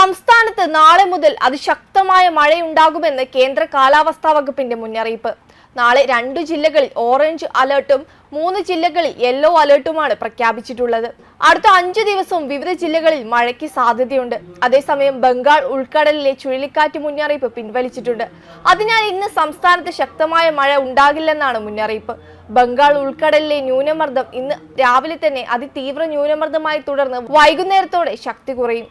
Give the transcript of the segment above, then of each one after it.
സംസ്ഥാനത്ത് നാളെ മുതൽ അതിശക്തമായ മഴയുണ്ടാകുമെന്ന് കേന്ദ്ര കാലാവസ്ഥാ വകുപ്പിന്റെ മുന്നറിയിപ്പ്. നാളെ രണ്ടു ജില്ലകളിൽ ഓറഞ്ച് അലേർട്ടും മൂന്ന് ജില്ലകളിൽ യെല്ലോ അലേർട്ടുമാണ് പ്രഖ്യാപിച്ചിട്ടുള്ളത്. അടുത്ത അഞ്ചു ദിവസവും വിവിധ ജില്ലകളിൽ മഴയ്ക്ക് സാധ്യതയുണ്ട്. അതേസമയം ബംഗാൾ ഉൾക്കടലിലെ ചുഴലിക്കാറ്റ് മുന്നറിയിപ്പ് പിൻവലിച്ചിട്ടുണ്ട്. അതിനാൽ ഇന്ന് സംസ്ഥാനത്ത് ശക്തമായ മഴ ഉണ്ടാകില്ലെന്നാണ് മുന്നറിയിപ്പ്. ബംഗാൾ ഉൾക്കടലിലെ ന്യൂനമർദ്ദം ഇന്ന് രാവിലെ തന്നെ അതിതീവ്ര ന്യൂനമർദ്ദമായി തുടർന്ന് വൈകുന്നേരത്തോടെ ശക്തി കുറയും.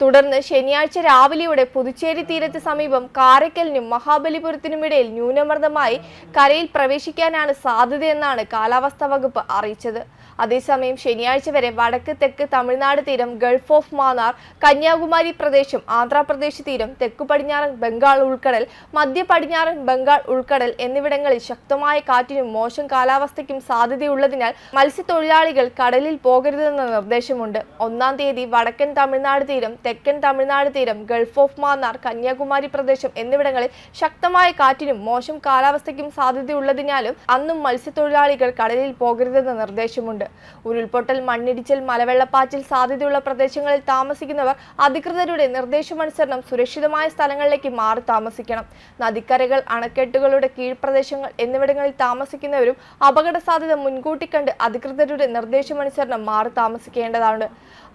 തുടർന്ന് ശനിയാഴ്ച രാവിലെയോടെ പുതുച്ചേരി തീരത്ത് സമീപം കാരക്കലിനും മഹാബലിപുരത്തിനുമിടയിൽ ന്യൂനമർദ്ദമായി കരയിൽ പ്രവേശിക്കാനാണ് സാധ്യതയെന്നാണ് കാലാവസ്ഥാ വകുപ്പ് അറിയിച്ചത്. അതേസമയം ശനിയാഴ്ച വരെ വടക്ക് തെക്ക് തമിഴ്നാട് തീരം ഗൾഫ് ഓഫ് മാന്നാർ കന്യാകുമാരി പ്രദേശം ആന്ധ്രാപ്രദേശ് തീരം തെക്കു പടിഞ്ഞാറൻ ബംഗാൾ ഉൾക്കടൽ മധ്യ പടിഞ്ഞാറൻ ബംഗാൾ ഉൾക്കടൽ എന്നിവിടങ്ങളിൽ ശക്തമായ കാറ്റിനും മോശം കാലാവസ്ഥയ്ക്കും സാധ്യതയുള്ളതിനാൽ മത്സ്യത്തൊഴിലാളികൾ കടലിൽ പോകരുതെന്ന നിർദ്ദേശമുണ്ട്. ഒന്നാം തീയതി വടക്കൻ തമിഴ്നാട് തീരം തെക്കൻ തമിഴ്നാട് തീരം ഗൾഫ് ഓഫ് മാന്നാർ കന്യാകുമാരി പ്രദേശം എന്നിവിടങ്ങളിൽ ശക്തമായ കാറ്റിനും മോശം കാലാവസ്ഥയ്ക്കും സാധ്യതയുള്ളതിനാലും അന്നും മത്സ്യത്തൊഴിലാളികൾ കടലിൽ പോകരുതെന്ന് നിർദ്ദേശമുണ്ട്. ഉരുൾപൊട്ടൽ മണ്ണിടിച്ചിൽ മലവെള്ളപ്പാച്ചിൽ സാധ്യതയുള്ള പ്രദേശങ്ങളിൽ താമസിക്കുന്നവർ അധികൃതരുടെ നിർദ്ദേശമനുസരണം സുരക്ഷിതമായ സ്ഥലങ്ങളിലേക്ക് മാറി താമസിക്കണം. നദിക്കരകൾ അണക്കെട്ടുകളുടെ കീഴ്പ്രദേശങ്ങൾ എന്നിവിടങ്ങളിൽ താമസിക്കുന്നവരും അപകട സാധ്യത മുൻകൂട്ടി കണ്ട് അധികൃതരുടെ നിർദ്ദേശമനുസരണം മാറി താമസിക്കേണ്ടതാണ്.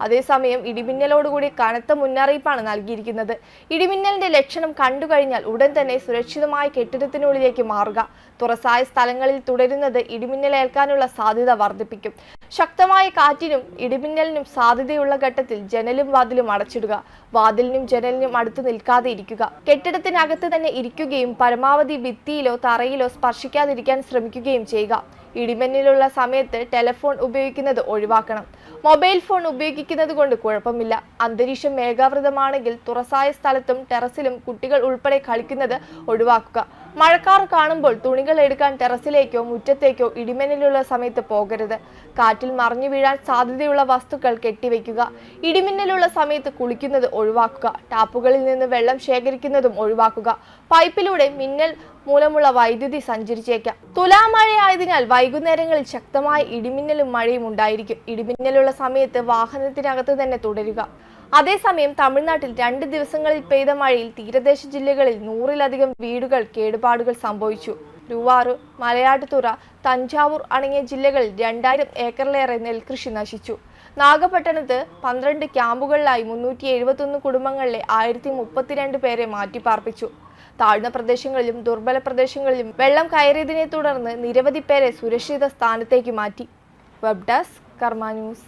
അതേസമയം ഇടിമിന്നലോടുകൂടി കനത്ത മുന്നറിയിപ്പാണ് നൽകിയിരിക്കുന്നത്. ഇടിമിന്നലിന്റെ ലക്ഷണം കണ്ടുകഴിഞ്ഞാൽ ഉടൻ തന്നെ സുരക്ഷിതമായ കെട്ടിടത്തിനുള്ളിലേക്ക് മാറുക. തുറസായ സ്ഥലങ്ങളിൽ തുടരുന്നത് ഇടിമിന്നലേൽക്കാനുള്ള സാധ്യത വർദ്ധിപ്പിക്കും. ശക്തമായ കാറ്റിനും ഇടിമിന്നലിനും സാധ്യതയുള്ള ഘട്ടത്തിൽ ജനലും വാതിലും അടച്ചിടുക. വാതിലിനും ജനലിനും അടുത്ത് നിൽക്കാതെ ഇരിക്കുക. കെട്ടിടത്തിനകത്ത് തന്നെ ഇരിക്കുകയും പരമാവധി ഭിത്തിയിലോ തറയിലോ സ്പർശിക്കാതിരിക്കാൻ ശ്രമിക്കുകയും ചെയ്യുക. ഇടിമിന്നലുള്ള സമയത്ത് ടെലിഫോൺ ഉപയോഗിക്കുന്നത് ഒഴിവാക്കണം. മൊബൈൽ ഫോൺ ഉപയോഗിക്കുന്നത് കൊണ്ട് കുഴപ്പമില്ല. അന്തരീക്ഷം മേഘാവൃതമാണെങ്കിൽ തുറസായ സ്ഥലത്തും ടെറസിലും കുട്ടികൾ ഉൾപ്പെടെ കളിക്കുന്നത് ഒഴിവാക്കുക. മഴക്കാർ കാണുമ്പോൾ തുണികൾ എടുക്കാൻ ടെറസിലേക്കോ മുറ്റത്തേക്കോ ഇടിമിന്നലുള്ള സമയത്ത് പോകരുത്. കാറ്റിൽ മറിഞ്ഞു വീഴാൻ സാധ്യതയുള്ള വസ്തുക്കൾ കെട്ടിവെക്കുക. ഇടിമിന്നലുള്ള സമയത്ത് കുളിക്കുന്നത് ഒഴിവാക്കുക. ടാപ്പുകളിൽ നിന്ന് വെള്ളം ശേഖരിക്കുന്നതും ഒഴിവാക്കുക. പൈപ്പിലൂടെ മിന്നൽ മൂലമുള്ള വൈദ്യുതി സഞ്ചരിച്ചേക്കാം. തുലാമഴയായതിനാൽ വൈകുന്നേരങ്ങളിൽ ശക്തമായ ഇടിമിന്നലും മഴയും ഉണ്ടായിരിക്കും. ഇടിമിന്നലുള്ള സമയത്ത് വാഹനത്തിനകത്ത് തന്നെ തുടരുക. അതേസമയം തമിഴ്നാട്ടിൽ രണ്ട് ദിവസങ്ങളിൽ പെയ്ത മഴയിൽ തീരദേശ ജില്ലകളിൽ നൂറിലധികം വീടുകൾ കേടുപാടുകൾ സംഭവിച്ചു. രൂവാറു മലയാട്ടുതുറ തഞ്ചാവൂർ അടങ്ങിയ ജില്ലകളിൽ രണ്ടായിരം ഏക്കറിലേറെ നെൽകൃഷി നശിച്ചു. നാഗപട്ടണത്ത് പന്ത്രണ്ട് ക്യാമ്പുകളിലായി മുന്നൂറ്റി എഴുപത്തൊന്ന് കുടുംബങ്ങളിലെ ആയിരത്തി മുപ്പത്തിരണ്ട് പേരെ മാറ്റിപ്പാർപ്പിച്ചു. താഴ്ന്ന പ്രദേശങ്ങളിലും ദുർബല പ്രദേശങ്ങളിലും വെള്ളം കയറിയതിനെ തുടർന്ന് നിരവധി പേരെ സുരക്ഷിത സ്ഥാനത്തേക്ക് മാറ്റി. Web desk Carmanius